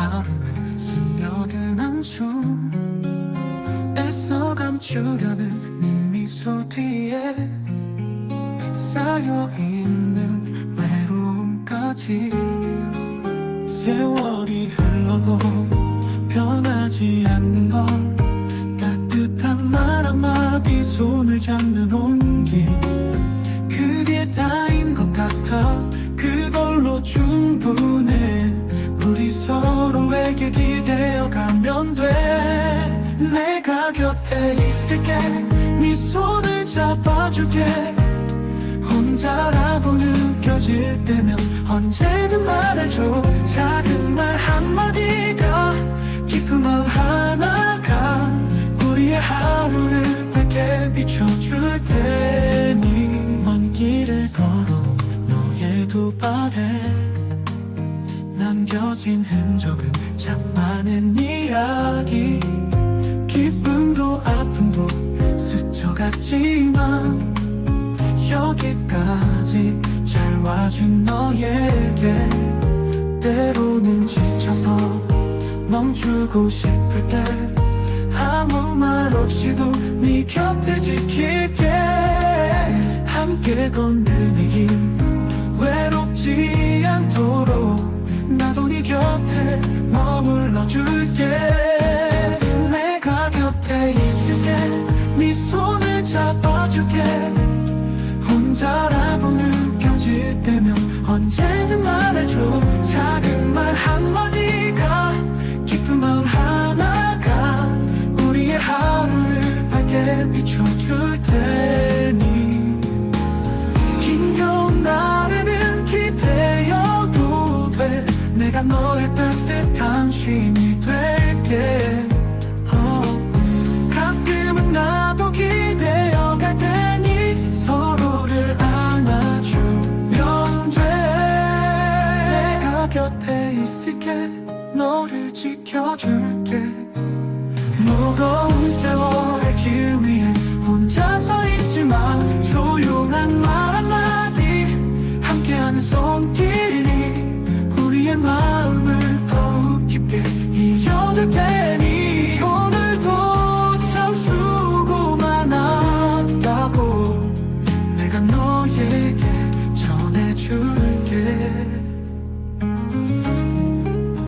하루에 스며든 한숨 애써 감추려는 네 미소 뒤에 쌓여있는 외로움까지. 세월이 흘러도 변하지 않는 걸 따뜻한 말 한마디 손을 잡는 서로에게 기대어 가면 돼. 내가 곁에 있을게. 네 손을 잡아줄게. 혼자라고 느껴질 때면 언제든 말해줘. 작은 말 한마디가 마음 하나가 우리의 하루를 밝게 비춰줄 테니. 먼 길을 걸어 너의 두 발에 남겨진 흔적은 참 많은 이야기 기쁨도 아픔도 스쳐갔지만 여기까지 잘 와준 너에게 때로는 지쳐서 멈추고 싶을 때 아무 말 없이도 네 곁에 지킬게. 함께 걷는 머물러 줄게. 내가 곁에 있을게. 네 손을 잡아줄게. 혼자라고 느껴질 때면 언제든 말해줘. 작은 말 한마디가 깊은 마음 하나가 우리의 하루를 밝게 비춰줄 테니. 힘겨운 날에는 기대어도 돼. 내가 너의 따뜻 한 쉼이 될게. 어. 가끔은 나도 기대어 갈 테니 서로를 안아주면 돼. 내가 곁에 있을게. 너를 지켜줄게. 무거운